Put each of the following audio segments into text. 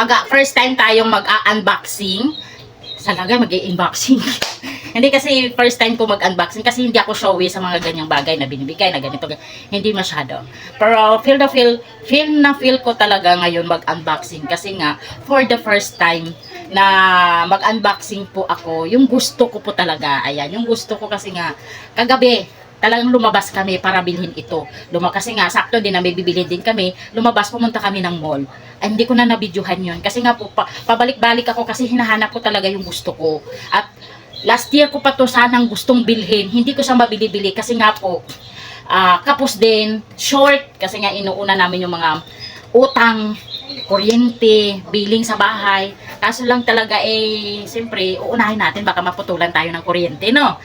mag first time tayong mag-unboxing. Talaga mag-unboxing. hindi kasi first time ko mag-unboxing kasi hindi ako showy sa mga ganyang bagay na binibigay na ganito. Hindi masyado. Pero feel the feel, feel na feel ko talaga ngayon mag-unboxing kasi nga for the first time na mag-unboxing po ako, yung gusto ko po talaga. Ayan, yung gusto ko kasi nga kagabi talagang lumabas kami para bilhin ito. Luma kasi nga sakto din na may bibili din kami. Lumabas pumunta kami ng mall. Ay, hindi ko na nabidyohan yon kasi nga po pa, pabalik-balik ako kasi hinahanap ko talaga yung gusto ko. At last year ko pa to sanang gustong bilhin. Hindi ko siya mabili-bili kasi nga po ah, kapos din, short kasi nga inuuna namin yung mga utang, kuryente, billing sa bahay. Kaso lang talaga eh, siyempre, uunahin natin baka maputulan tayo ng kuryente, no?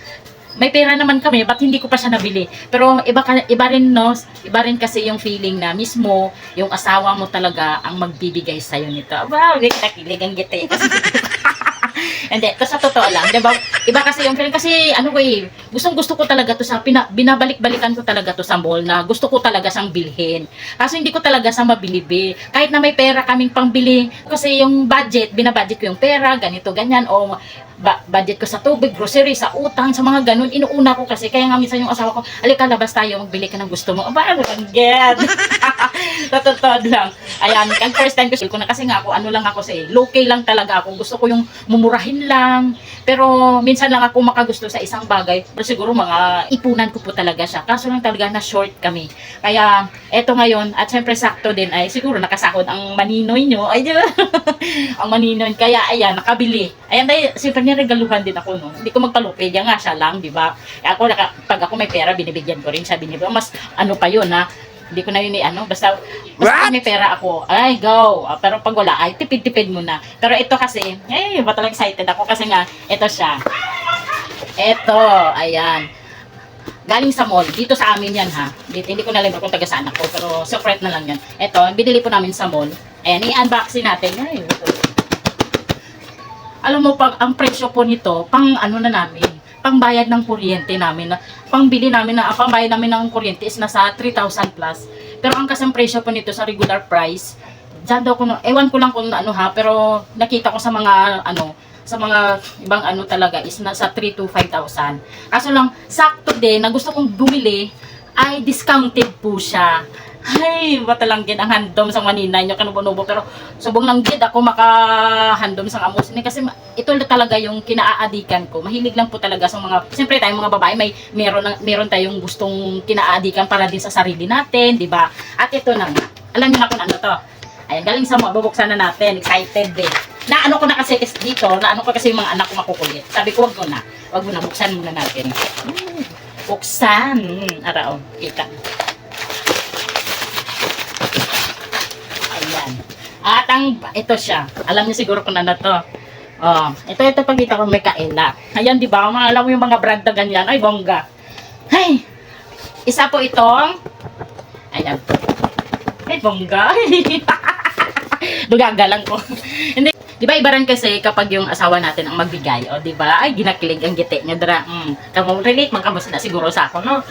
May pera naman kami, ba't hindi ko pa siya nabili? Pero iba, iba rin, no? Iba rin kasi yung feeling na mismo, yung asawa mo talaga ang magbibigay sa'yo nito. Wow, nakikilig ang giti. Hindi, kasi sa totoo lang, 'di ba? Iba kasi yung feeling kasi ano ko eh, gustong gusto ko talaga to sa pina, binabalik-balikan ko talaga to sa mall na gusto ko talaga siyang bilhin. Kaso hindi ko talaga sa mabilibi. Kahit na may pera kaming pangbili, kasi yung budget, binabudget ko yung pera, ganito, ganyan o ba- budget ko sa tubig, grocery, sa utang, sa mga ganun, inuuna ko kasi. Kaya nga minsan yung asawa ko, alika labas tayo, magbili ka ng gusto mo. Aba, get. sa totoo lang. Ayan, ang first time ko, na kasi nga ako, ano lang ako sa eh, low lang talaga ako. Gusto ko yung mumurahin lang. Pero minsan lang ako makagusto sa isang bagay. Pero siguro mga ipunan ko po talaga siya. Kaso lang talaga na short kami. Kaya eto ngayon, at syempre sakto din ay siguro nakasakot ang maninoy nyo. Ay, ang maninoy. Kaya ayan, nakabili. Ayan, dahil siyempre niregaluhan din ako no. Hindi ko magpalupilya nga siya lang, di ba? Ako, pag ako may pera, binibigyan ko rin. Sabi niya, mas ano pa yun ha? Hindi ko na yun ano, basta, basta may pera ako, ay, go. Ah, pero pag wala, ay, tipid-tipid muna. Pero ito kasi, eh, ba talagang excited ako kasi nga, ito siya. Ito, ayan. Galing sa mall. Dito sa amin yan ha. Dito, hindi ko na alam kung taga saan ako. Pero secret na lang yan. Ito, binili po namin sa mall. Ayan, i-unboxing natin. Ay, ito. Alam mo, pag ang presyo po nito, pang ano na namin, pangbayad ng kuryente namin, na, pangbili namin na, pangbayad namin ng kuryente is nasa 3,000 plus. Pero ang kasang presyo po nito sa regular price, dyan daw ko, ewan ko lang kung ano ha, pero nakita ko sa mga, ano, sa mga ibang ano talaga is nasa 3 to 5,000. Kaso lang, sakto din, na gusto kong bumili, ay discounted po siya. Ay, bata lang gid ang handom sa manina nyo kanubo-nubo pero subong lang gid ako makahandom sa amos ni kasi ito talaga yung kinaaadikan ko. Mahilig lang po talaga sa mga siyempre tayong mga babae may meron meron tayong gustong kinaadikan para din sa sarili natin, di ba? At ito na. Alam niyo na kung ano to. Ayan, galing sa mga bubuksan na natin. Excited din. Na ano ko na kasi is dito, na ano ko kasi yung mga anak ko makukulit. Sabi ko, wag mo na. Wag mo na, buksan muna natin. Hmm, Buksan. Hmm, arao, kita. Ayan. At ang, ito siya. Alam niyo siguro kung ano to. Oh, ito, ito pagkita ko may kaila. Ayan, di ba? Mga, alam mo yung mga brand na ganyan. Ay, bongga. Ay! Isa po itong, ayan. Ay, bongga. Dugagalang ko. Hindi. Di ba iba kasi kapag yung asawa natin ang magbigay, o di ba? Ay, ginakilig ang giti niya dra. Mm. Kamo relate man kamo na siguro sa ako, no?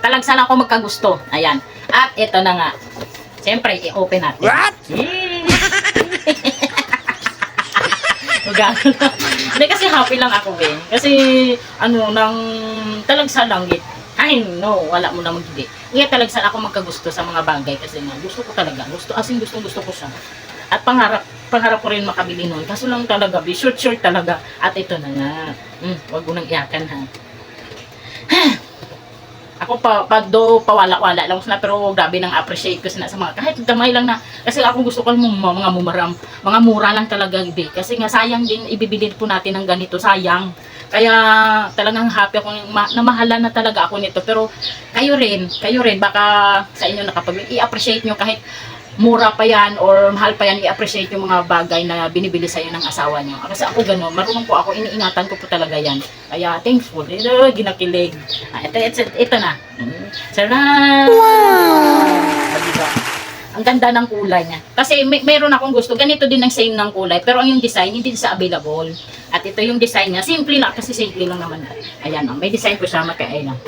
Talagsa lang ako magkagusto. Ayan. At ito na nga. Siyempre, i-open natin. What? Dugagalang. Hindi kasi happy lang ako, eh. Kasi, ano, nang talagsa lang, eh. Ay, no, wala mo na maghindi. Kaya talagsa ako magkagusto sa mga bagay kasi nga, gusto ko talaga. Gusto, as in, gusto, gusto ko siya. At pangarap, pangarap ko rin makabili nun. Kaso lang talaga, be short short talaga. At ito na nga. Hmm, wag mo nang iyakan ha. Ako pa, pa do, pawala-wala lang na pero grabe nang appreciate ko sina sa mga, kahit damay lang na, kasi ako gusto ko mga, mga mumaram, mga mura lang talaga, ibe. Kasi nga sayang din, ibibili po natin ng ganito, sayang. Kaya talagang happy ako, ma, namahala na talaga ako nito. Pero kayo rin, kayo rin, baka sa inyo nakapag, i-appreciate nyo kahit mura pa yan or mahal pa yan, i-appreciate yung mga bagay na binibili sa'yo ng asawa nyo. Kasi ako gano'n, marunong po ako, iniingatan ko po talaga yan. Kaya thankful, ito, ginakilig. Ah, ito, ito, ito na. Sarap! Wow! Ang ganda ng kulay niya. Kasi may, meron akong gusto, ganito din ang same ng kulay, pero ang yung design, hindi sa available. At ito yung design niya, simple lang, kasi simple lang naman. Ayan, oh, may design ko siya, makaya lang.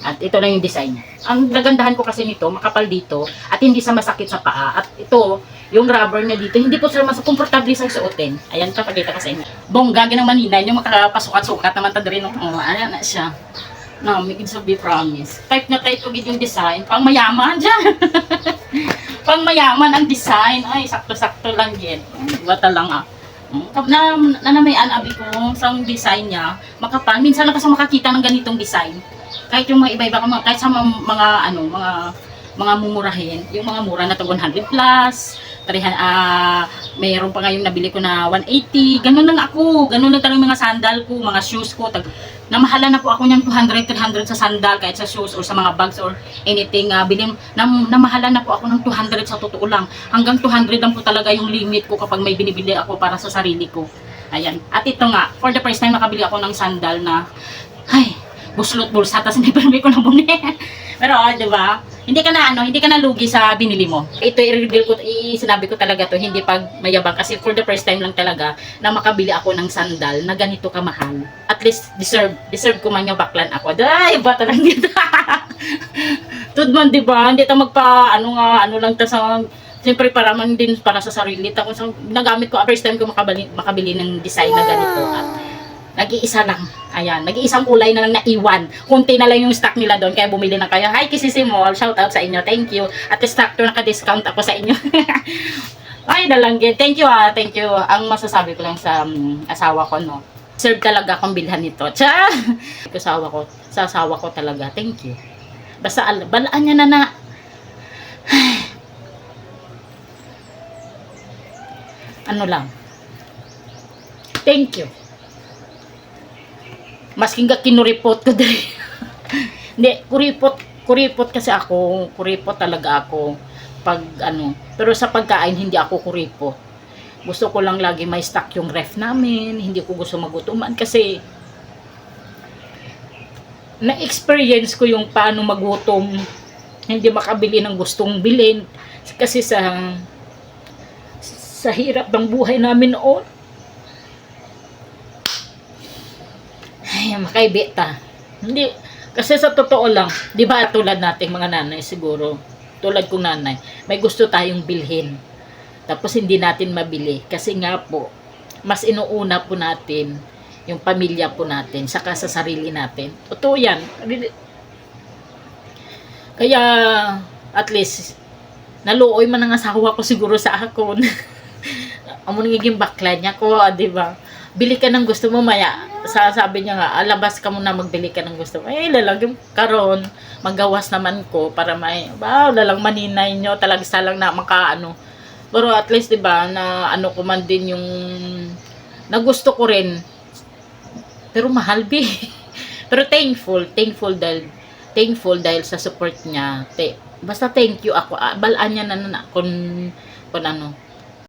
At ito lang yung design niya. Ang nagandahan ko kasi nito, makapal dito, at hindi sa masakit sa paa. At ito, yung rubber niya dito, hindi po sila mas komportable sa suotin. Ayan, papakita ko sa inyo. Bongga, ganang maninay, yung makapasukat-sukat naman ta rin. Oh, ayan na siya. No, may sabi promise. Type na type ko yung design. Pang mayaman dyan. Pang mayaman ang design. Ay, sakto-sakto lang yan. Bata lang ah. Mm, Na, na, na may anabi ko sa design niya, makapal. Minsan lang kasi makakita ng ganitong design. Kahit yung mga iba-iba, mga- kahit sa mga, mga ano, mga mga mumurahin, yung mga mura na to 100 plus, 300, ah, mayroon pa ngayong nabili ko na 180, ganun lang ako, ganun lang talagang mga sandal ko, mga shoes ko, tag, namahala na po ako niyang 200, 300 sa sandal, kahit sa shoes or sa mga bags or anything, uh, bilim, nam, namahala na po ako ng 200 sa totoo lang. Hanggang 200 lang po talaga yung limit ko kapag may binibili ako para sa sarili ko. Ayan. At ito nga, for the first time nakabili ako ng sandal na, ay, buslot bulsa, tapos hindi pa ko na bumili. Pero, ah, di ba? Hindi ka na ano, hindi ka na lugi sa binili mo. Ito i-reveal ko, i sinabi ko talaga to, hindi pag mayabang kasi for the first time lang talaga na makabili ako ng sandal na ganito kamahal. At least deserve, deserve ko man yung baklan ako. Ay, bata lang dito. Tudman, di ba? Hindi ta magpa, ano nga, ano lang ta sa Siyempre para man din para sa sarili. Tapos nagamit ko, first time ko makabili, makabili ng design na ganito. At nag-iisa lang. Ayan, nag-iisang kulay na lang naiwan. Kunti na lang yung stock nila doon, kaya bumili na kayo. Hi, Kisisi Mall, shout out sa inyo. Thank you. At stock to naka-discount ako sa inyo. Ay, nalanggit. Thank you ah, thank you. Ang masasabi ko lang sa um, asawa ko, no. Serve talaga akong bilhan nito. Tsa! Asawa ko, sa asawa ko talaga. Thank you. Basta al- balaan niya na na. ano lang. Thank you. Masking ka kinuripot ko dali. Hindi, kuripot, kuripot kasi ako, kuripot talaga ako pag ano. Pero sa pagkain, hindi ako kuripot. Gusto ko lang lagi may stock yung ref namin, hindi ko gusto magutuman kasi na-experience ko yung paano magutom, hindi makabili ng gustong bilhin kasi sa sa hirap ng buhay namin noon. Makaibita. Hindi, kasi sa totoo lang, di ba tulad nating mga nanay siguro, tulad kong nanay, may gusto tayong bilhin. Tapos hindi natin mabili. Kasi nga po, mas inuuna po natin yung pamilya po natin, saka sa sarili natin. Totoo yan. Kaya, at least, naluoy man ang asawa ko siguro sa akon. Amo nagiging bakla niya ko, di ba? Bili ka ng gusto mo, maya. Sa, sabi niya nga, alabas ka muna magbili ka ng gusto mo. Eh, lalagyan karon magawas naman ko para may, wow, lalang maninay nyo, talagsa lang na makaano. Pero at least, di ba, na ano ko man din yung, na gusto ko rin. Pero mahal, bi. Pero thankful, thankful dahil, thankful dahil sa support niya. Te, basta thank you ako. Ah, Balaan niya na na, kung, kung ano,